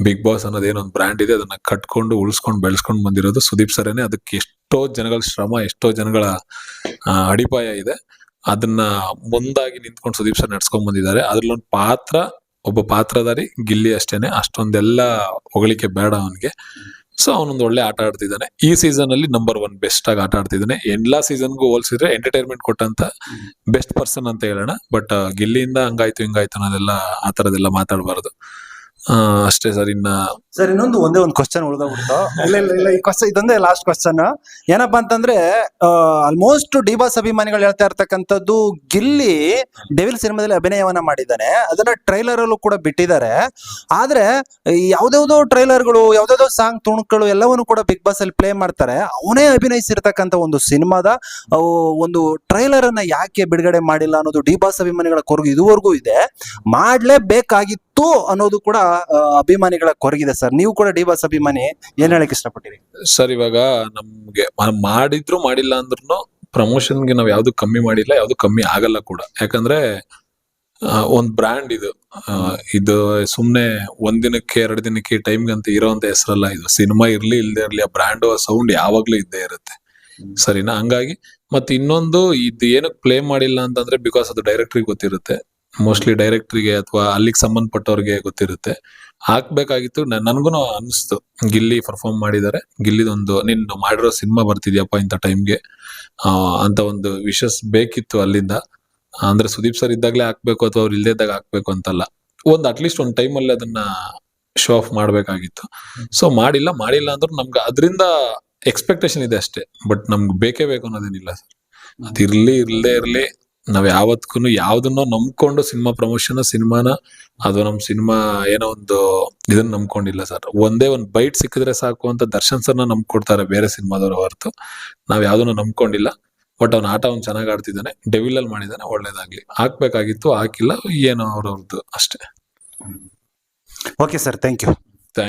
ಬಿಗ್ ಬಾಸ್ ಅನ್ನೋದು ಏನೊಂದು ಬ್ರ್ಯಾಂಡ್ ಇದೆ ಅದನ್ನ ಕಟ್ಕೊಂಡು ಉಳಿಸ್ಕೊಂಡು ಬೆಳೆಸ್ಕೊಂಡು ಬಂದಿರೋದು ಸುದೀಪ್ ಸರೇನೆ ಅದಕ್ಕೆ ಎಷ್ಟೋ ಜನಗಳ ಶ್ರಮ ಎಷ್ಟೋ ಜನಗಳ ಅಡಿಪಾಯ ಇದೆ. ಅದನ್ನ ಮುಂದಾಗಿ ನಿಂತ್ಕೊಂಡು ಸುದೀಪ್ ಸರ್ ನಡ್ಸ್ಕೊಂಡ್ ಬಂದಿದ್ದಾರೆ. ಅದ್ರಲ್ಲೊಂದು ಪಾತ್ರ ಒಬ್ಬ ಪಾತ್ರಧಾರಿ, ಗಿಲ್ಲಿ ಅಷ್ಟೇನೆ. ಅಷ್ಟೊಂದೆಲ್ಲ ಹೊಗಳಿಕೆ ಬೇಡ ಅವನಿಗೆ. ಸೊ ಅವನೊಂದು ಒಳ್ಳೆ ಆಟ ಆಡ್ತಿದ್ದಾನೆ. ಈ ಸೀಸನ್ ಅಲ್ಲಿ ನಂಬರ್ ಒನ್ ಬೆಸ್ಟ್ ಆಗಿ ಆಟ ಆಡ್ತಿದ್ದಾನೆ. ಎಲ್ಲಾ ಸೀಸನ್ಗೂ ಹೋಲ್ಸಿದ್ರೆ ಎಂಟರ್ಟೈನ್ಮೆಂಟ್ ಕೊಟ್ಟಂತ ಬೆಸ್ಟ್ ಪರ್ಸನ್ ಅಂತ ಹೇಳೋಣ. ಬಟ್ ಗಿಲ್ಲಿಯಿಂದ ಹಂಗಾಯ್ತು, ಹಿಂಗಾಯ್ತು ಅನ್ನೋದೆಲ್ಲ ಆ ತರದೆಲ್ಲ ಮಾತಾಡಬಾರ್ದು. ಅಷ್ಟೇ ಸರ್ ಇನ್ನ
ಸರ್ ಇನ್ನೊಂದು ಒಂದೇ ಒಂದು ಕ್ವಶನ್ ಉಳಿದಾಗ ಇಲ್ಲ ಇಲ್ಲ ಇಲ್ಲ ಈ ಕ್ವಶನ್ ಇದೊಂದೇ ಲಾಸ್ಟ್ ಕ್ವಶನ್ ಏನಪ್ಪಾ ಅಂತಂದ್ರೆ ಆಲ್ಮೋಸ್ಟ್ ಡಿ ಬಾಸ್ ಅಭಿಮಾನಿಗಳು ಹೇಳ್ತಾ ಇರ್ತಕ್ಕಂಥದ್ದು ಗಿಲ್ಲಿ ಡೆವಿಲ್ ಸಿನಿಮಾದಲ್ಲಿ ಅಭಿನಯವನ್ನ ಮಾಡಿದ್ದಾನೆ. ಅದನ್ನ ಟ್ರೈಲರ್ ಅಲ್ಲೂ ಕೂಡ ಬಿಟ್ಟಿದ್ದಾರೆ. ಆದ್ರೆ ಯಾವ್ದಾವ್ದೋ ಟ್ರೈಲರ್ಗಳು ಯಾವ್ದಾವ್ದೋ ಸಾಂಗ್ ತುಣುಕುಗಳು ಎಲ್ಲವನ್ನು ಕೂಡ ಬಿಗ್ ಬಾಸ್ ಅಲ್ಲಿ ಪ್ಲೇ ಮಾಡ್ತಾರೆ. ಅವನೇ ಅಭಿನಯಿಸಿರ್ತಕ್ಕಂಥ ಒಂದು ಸಿನಿಮಾದ ಒಂದು ಟ್ರೈಲರ್ ಅನ್ನ ಯಾಕೆ ಬಿಡುಗಡೆ ಮಾಡಿಲ್ಲ ಅನ್ನೋದು ಡಿ ಬಾಸ್ ಅಭಿಮಾನಿಗಳ ಕೊರಗು ಇದುವರೆಗೂ ಇದೆ. ಮಾಡ್ಲೇಬೇಕಾಗಿತ್ತು. ಅನ್ನೋದು ಕೂಡ ಅಭಿಮಾನಿಗಳ ಕೊರಗಿದೆ ಸರ್. ನೀವು ಕೂಡ ಡಿ ಬಾಸ್ ಅಭಿಮಾನಿ ಏನ್ ಹೇಳಕ್ ಇಷ್ಟಪಟ್ಟಿರಿ?
ಸರ್ ಇವಾಗ ನಮ್ಗೆ ಮಾಡಿದ್ರು ಮಾಡಿಲ್ಲ ಅಂದ್ರೂ ಪ್ರಮೋಷನ್ಗೆ ನಾವ್ ಯಾವ್ದು ಕಮ್ಮಿ ಮಾಡಿಲ್ಲ ಯಾವ್ದು ಕಮ್ಮಿ ಆಗಲ್ಲ ಕೂಡ. ಯಾಕಂದ್ರೆ ಒಂದ್ ಬ್ರ್ಯಾಂಡ್ ಇದು. ಇದು ಸುಮ್ನೆ ಒಂದ್ ದಿನಕ್ಕೆ ಎರಡ್ ದಿನಕ್ಕೆ ಟೈಮ್ಗೆ ಅಂತ ಇರೋಂತ ಹೆಸರಲ್ಲ ಇದು. ಸಿನಿಮಾ ಇರ್ಲಿ ಇಲ್ದೇ ಇರ್ಲಿ ಆ ಬ್ರ್ಯಾಂಡ್ ಸೌಂಡ್ ಯಾವಾಗ್ಲೂ ಇದ್ದೇ ಇರುತ್ತೆ. ಸರಿನಾ? ಹಂಗಾಗಿ ಮತ್ತೆ ಇನ್ನೊಂದು ಇದು ಏನಕ್ಕೆ ಪ್ಲೇ ಮಾಡಿಲ್ಲ ಅಂತಂದ್ರೆ ಬಿಕಾಸ್ ಅದು ಡೈರೆಕ್ಟ್ರಿಗೆ ಗೊತ್ತಿರುತ್ತೆ. ಮೋಸ್ಟ್ಲಿ ಡೈರೆಕ್ಟ್ರಿಗೆ ಅಥವಾ ಅಲ್ಲಿಗೆ ಸಂಬಂಧಪಟ್ಟವ್ರಿಗೆ ಗೊತ್ತಿರುತ್ತೆ. ಹಾಕ್ಬೇಕಾಗಿತ್ತು ನನಗೂ ಅನಿಸ್ತು. ಗಿಲ್ಲಿ ಪರ್ಫಾರ್ಮ್ ಮಾಡಿದ್ದಾರೆ ಗಿಲ್ಲಿದೊಂದು ನಿನ್ನ ಮಾಡಿರೋ ಸಿನಿಮಾ ಬರ್ತಿದ್ಯಪ್ಪ ಇಂಥ ಟೈಮ್ಗೆ ಅಂತ ಒಂದು ವಿಶಸ್ ಬೇಕಿತ್ತು ಅಲ್ಲಿಂದ. ಅಂದ್ರೆ ಸುದೀಪ್ ಸರ್ ಇದ್ದಾಗಲೇ ಹಾಕ್ಬೇಕು ಅಥವಾ ಅವ್ರು ಇಲ್ಲದೇ ಇದ್ದಾಗ ಹಾಕ್ಬೇಕು ಅಂತಲ್ಲ. ಒಂದು ಅಟ್ಲೀಸ್ಟ್ ಒಂದು ಟೈಮಲ್ಲಿ ಅದನ್ನ ಶೋ ಆಫ್ ಮಾಡಬೇಕಾಗಿತ್ತು. ಸೊ ಮಾಡಿಲ್ಲ ಮಾಡಿಲ್ಲ ಅಂದ್ರೆ ನಮ್ಗೆ ಅದರಿಂದ ಎಕ್ಸ್ಪೆಕ್ಟೇಷನ್ ಇದೆ ಅಷ್ಟೇ. ಬಟ್ ನಮ್ಗೆ ಬೇಕೇ ಬೇಕು ಅನ್ನೋದೇನಿಲ್ಲ ಸರ್ ಅದಿರ್ಲಿ, ಇರ್ಲೇ, ಇರ್ಲಿ. ನಾವ್ ಯಾವತ್ಕೂ ಯಾವ್ದನ್ನೋ ನಂಬ್ಕೊಂಡು ಸಿನಿಮಾ ಪ್ರಮೋಷನ್ ಸಿನಿಮಾನ ಅದು ನಮ್ ಸಿನಿಮಾ ಏನೋ ಒಂದು ಇದನ್ನ ನಂಬ್ಕೊಂಡಿಲ್ಲ ಸರ್ ಒಂದೇ ಒಂದ್ ಬೈಟ್ ಸಿಕ್ಕಿದ್ರೆ ಸಾಕು ಅಂತ ದರ್ಶನ್ ಸರ್ನ ನಂಬ್ಕೊಡ್ತಾರೆ ಬೇರೆ ಸಿನಿಮಾದವ್ರ ಹೊರತು. ನಾವ್ ಯಾವ್ದನ್ನು ನಂಬ್ಕೊಂಡಿಲ್ಲ. ಬಟ್ ಅವ್ನ ಆಟ ಅವ್ನು ಚೆನ್ನಾಗಿ ಆಡ್ತಿದ್ದಾನೆ. ಡೆವಿಲ್ ಅಲ್ಲಿ ಮಾಡಿದಾನೆ, ಒಳ್ಳೇದಾಗ್ಲಿ. ಹಾಕ್ಬೇಕಾಗಿತ್ತು, ಹಾಕಿಲ್ಲ, ಏನೋ ಅವ್ರವ್ರದ್ದು ಅಷ್ಟೇ.
Okay sir thank you